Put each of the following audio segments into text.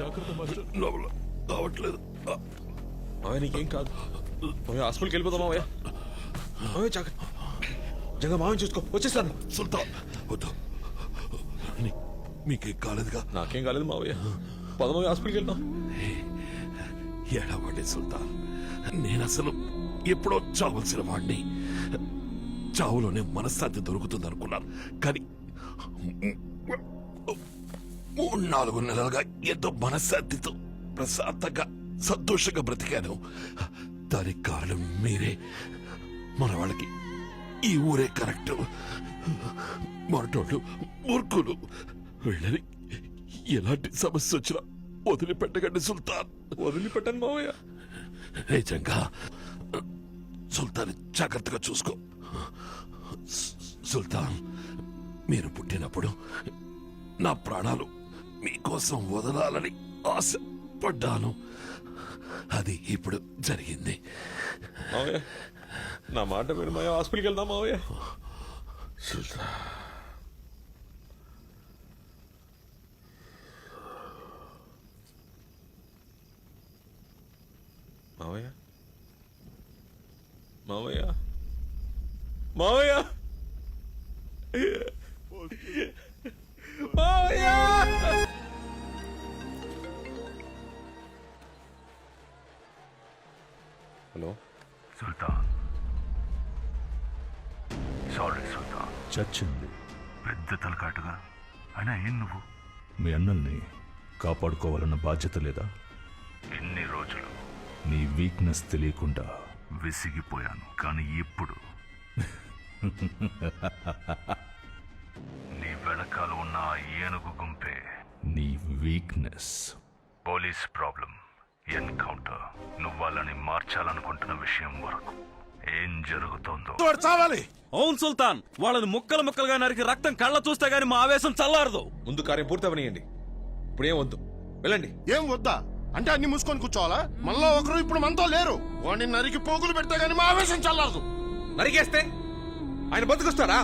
జాగ్రత్త మాస్టర్. లోపల రావట్లేదు. మావయ్య నీకేం కాదు. మావయ్య హాస్పిటల్కి వెళ్ళిపోతాం మావయ్య. మావయ్య జాగ్రత్త. జంగా మావయ్య చూసుకో. వచ్చేస్తాను. సుల్తాన్ వద్దు. మీకేం కాలేదుగా? నాకేం కాలేదు మావయ్య. పదమయ్య హాస్పిటల్కి వెళ్తాం ఏడవండి సుల్తాన్. నేను అసలు ఎప్పుడో చావలసిన వాడిని చావులోనే మనశ్శాంతి దొరుకుతుంది అనుకున్నాను కానీ మూడు నాలుగు నెలలుగా ఎంతో మనశ్శాంతితో ప్రశాంతంగా సంతోషంగా బ్రతికాను. దానికి కారణం మీరే. మన వాళ్ళకి ఈ ఊరే కరెక్ట్. మరటోళ్ళు మూర్ఖులు. వీళ్ళని ఎలాంటి సమస్య వచ్చినా వదిలిపెట్టకండి సుల్తాన్. వదిలిపెట్టాను మావయ్య. నిజంగా సుల్తాన్ జాగ్రత్తగా చూసుకో. సుల్తాన్ మీరు పుట్టినప్పుడు నా ప్రాణాలు మీకోసం వదలాలని ఆశ పడ్డాను అది ఇప్పుడు జరిగింది. మావయ్య నా మాట విను మావయ్య. హాస్పిటల్కి వెళ్దాం మావయ్య. మావయ్య. మావయ్య. మావయ్య. హలో. సుల్తాన్. సారీ సుల్తాన్. చచ్చింది. పెద్ద తలకాటుగా. అయినా ఏం నువ్వు? మీ అన్నల్ని కాపాడుకోవాలన్న బాధ్యత లేదా? ఇన్ని రోజులు నీ వీక్నెస్ తెలియకుండా విసిగిపోయాను కానీ ఇప్పుడు నీ వెనకాల ఉన్న ఆ ఏనుగు గుంపే నీ వీక్నెస్ పోలీస్ ప్రాబ్లం. ఎన్కౌంటర్. నువ్వు వాళ్ళని మార్చాలనుకుంటున్న విషయం వరకు ఏం జరుగుతోందో. చావాలి. అవును సుల్తాన్ వాళ్ళని ముక్కలు ముక్కలుగా నరికి రక్తం కళ్ళ చూస్తే గానీ మా ఆవేశం చల్లారదు. ముందు కార్యం పూర్తి అవనియండి ఇప్పుడేం వద్దు. వెళ్ళండి. ఏం వద్దా? అంటే అన్ని మూసుకొని కూర్చోవాలా? మనలో ఒకరు ఇప్పుడు మనతో లేరు. వాడిని నరికి పోగులు పెడితే గానీ మా ఆవేశం చల్లారదు. నరికేస్తే ఆయన బతుకొస్తారా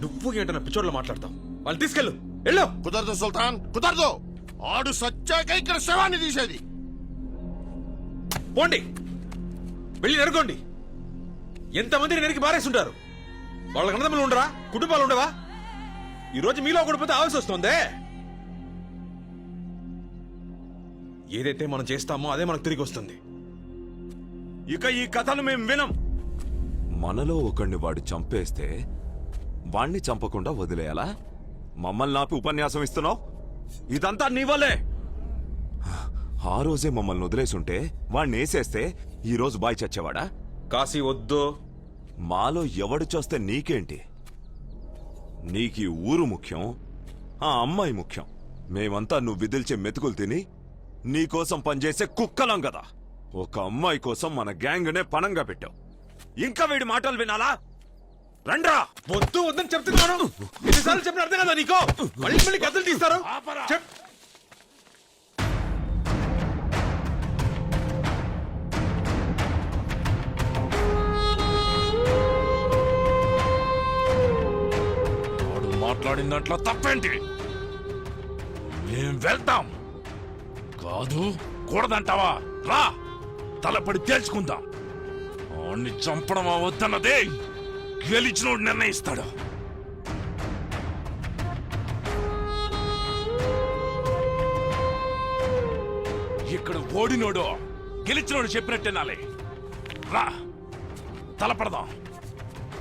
నువ్వు ఏంటన్న పిచ్చోడ్లో మాట్లాడతావు. వాళ్ళు తీసుకెళ్ళు. వెళ్ళు. కుదరదు సుల్తాన్ కుదరదు. ఆడు సచ్చాక ఇక్కడ శవాన్ని తీసేది. పోండి. వెళ్ళి నరుకోండి ఎంతమందిని నరికి పారేస్తుంటారు వాళ్ళ అన్నదమ్ములు ఉండరా? కుటుంబాలు ఉండవా? ఈరోజు మీలో కూడిపోతే ఆవేశం వస్తుందే. ఏదైతే మనం చేస్తామో అదే మనకు తిరిగి వస్తుంది. ఇక ఈ కథను మేము వినం. మనలో ఒకణ్ణి వాడు చంపేస్తే వాణ్ణి చంపకుండా వదిలేయాలా? మమ్మల్ని ఆపి ఉపన్యాసం ఇస్తున్నావు? ఇదంతా నీ వల్లే. ఆ రోజే మమ్మల్ని వదిలేసుంటే వాణ్ణి వేసేస్తే ఈ రోజు బాయ్ చచ్చేవాడా? కాశీ వద్దు. మాలో ఎవడు చూస్తే నీకేంటి? నీకీ ఊరు ముఖ్యం ఆ అమ్మాయి ముఖ్యం. మేమంతా నువ్వు విదిల్చే మెతుకులు తిని నీకోసం పనిచేసే కుక్కలం కదా. ఒక అమ్మాయి కోసం మన గ్యాంగ్నే పనంగా పెట్టావు. ఇంకా వీడి మాటలు వినాలా? రండ్రా! వద్దు వద్దని చెప్తున్నాను. ఎన్నిసార్లు చెప్పిన అర్థం కదా నీకో? మళ్ళీ మళ్ళీ కథలు తీస్తారు. చెప్. మాట్లాడిన దాంట్లో తప్పేంటి? మేం వెళ్తాం. కాదు కూడదంటావా? రా తలపడి తేల్చుకుందాం. వాణ్ణి చంపడం అవద్దన్నదే గెలిచినోడు నిర్ణయిస్తాడు. ఇక్కడ ఓడినోడు గెలిచినోడు చెప్పినట్టేనాలే రా తలపడదాం.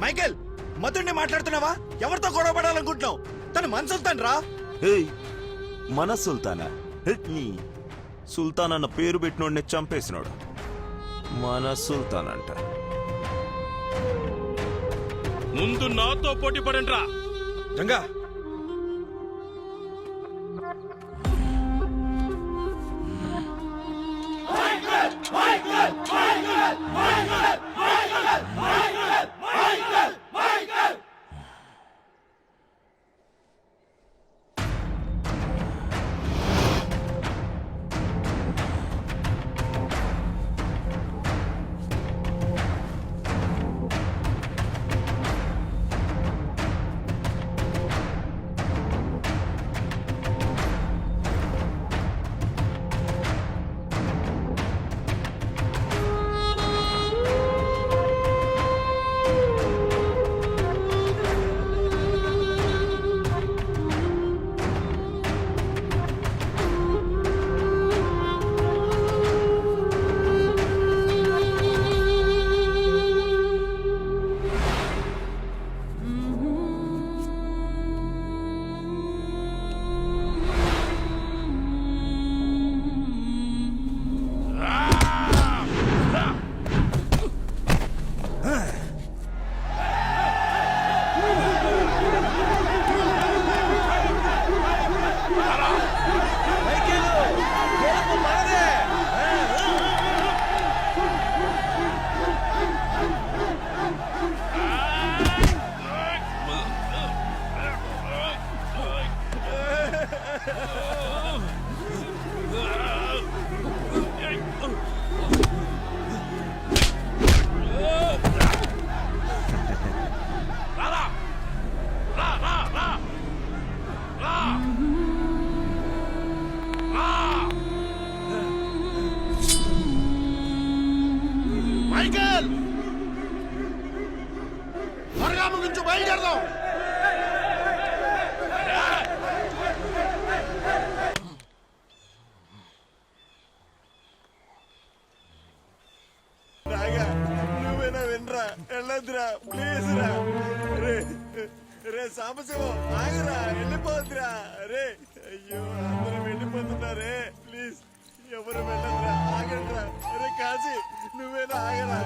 మైకేల్! మధుడిని మాట్లాడుతున్నావా? ఎవరితో గొడవ పడాలనుకుంటున్నావు? తను మన సుల్తాన్ రా ఏయ్ మన సుల్తానా? హెట్ నీ. సుల్తాన్ అన్న పేరు పెట్టినోడిని చంపేసినోడు. మన సుల్తాన్ అంట. ముందు నాతో పోటీ పడండి రా జంగా మైకేల్ నువ్వేనా వినరా. వెళ్ళొద్దురా. ప్లీజ్ రా. రే రే సాంబశివం ఆగరా. వెళ్ళిపోద్దురా. రే అయ్యో అందరూ వెళ్ళిపోతున్నారే. ప్లీజ్ ఎవరు వెళ్ళదురా ఆగండిరా. రే కాశీ నువ్వేనా ఆగరా?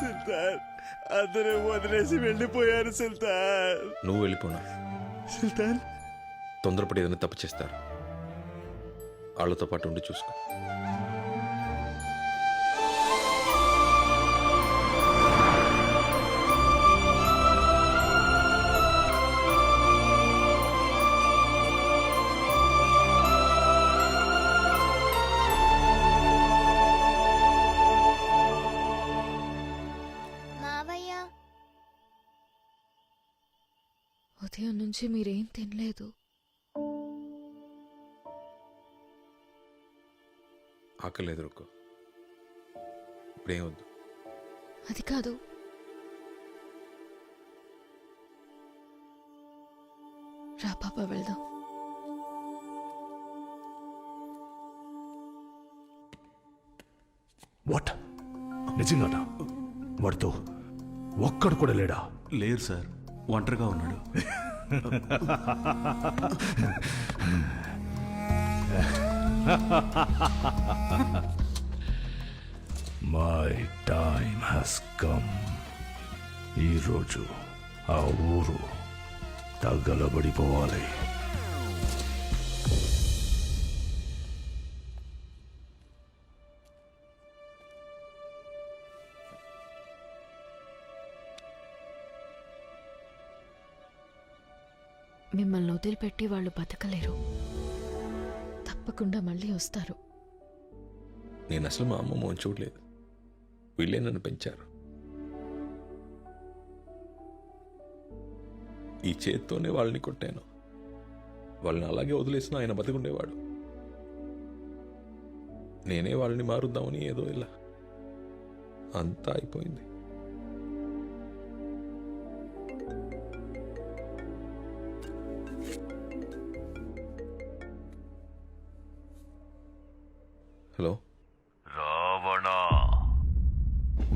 సుల్తాన్ అందరూ వదిలేసి వెళ్ళిపోయారు సుల్తాన్. నువ్వు వెళ్ళిపోనా? సుల్తాన్? తొందరపడి ఏదైనా తప్పు చేస్తారు? వాళ్ళతో పాటు ఉండి చూసుకో. మావయ్య. ఉదయం నుంచి మీరేం తినలేదు. ఆకలి ఎదుర్కో. ఇప్పుడేం వద్దు అది కాదు. రా పాప వెళ్దాం. వాట్? నిజంగానా? వాడితో ఒక్కడు కూడా లేడా? లేరు సార్. ఒంటరిగా ఉన్నాడు. మై టైమ్ హ్యాస్ కమ్ ఈరోజు ఆ ఊరు తగలబడిపోవాలి. మిమ్మల్ని వదిలిపెట్టి వాళ్ళు బతకలేరు. తప్పకుండా మళ్ళీ వస్తారు. నేను అసలు మా అమ్మ మోహన్ చూడలేదు. వీళ్ళే నన్ను పెంచారు. ఈ చేత్తోనే వాళ్ళని కొట్టాను. వాళ్ళని అలాగే వదిలేసిన ఆయన బతికుండేవాడు. నేనే వాళ్ళని మారుద్దామని ఏదో ఇలా అంతా అయిపోయింది. హలో? రావణ.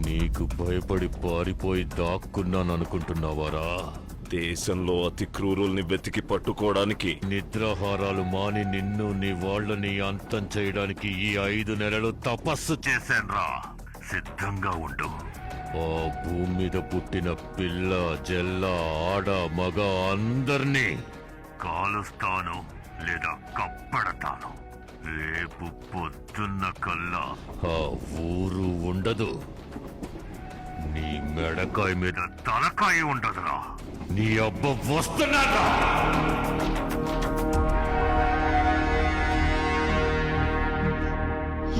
నీకు భయపడి పారిపోయి దాక్కున్నాను అనుకుంటున్నావారా? దేశంలో అతి క్రూరుల్ని వెతికి పట్టుకోవడానికి నిద్రాహారాలు మాని నిన్ను నీ వాళ్ళని అంతం చేయడానికి ఈ ఐదు నెలలు తపస్సు చేశాన్రా. సిద్ధంగా ఉండు. ఆ భూమి మీద పుట్టిన పిల్ల జల్ల ఆడ మగ అందర్నీ కాలుస్తాను లేదా కప్పడతాను. రేపు పొద్దున్న కల్లా ఆ ఊరు ఉండదు. నీ మెడకాయ మీద తలకాయ ఉండదురా. నీ అబ్బ వస్తున్నాడా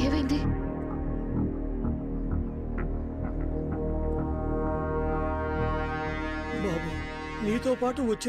ఏమైంది? బాబు నీతో పాటు వచ్చి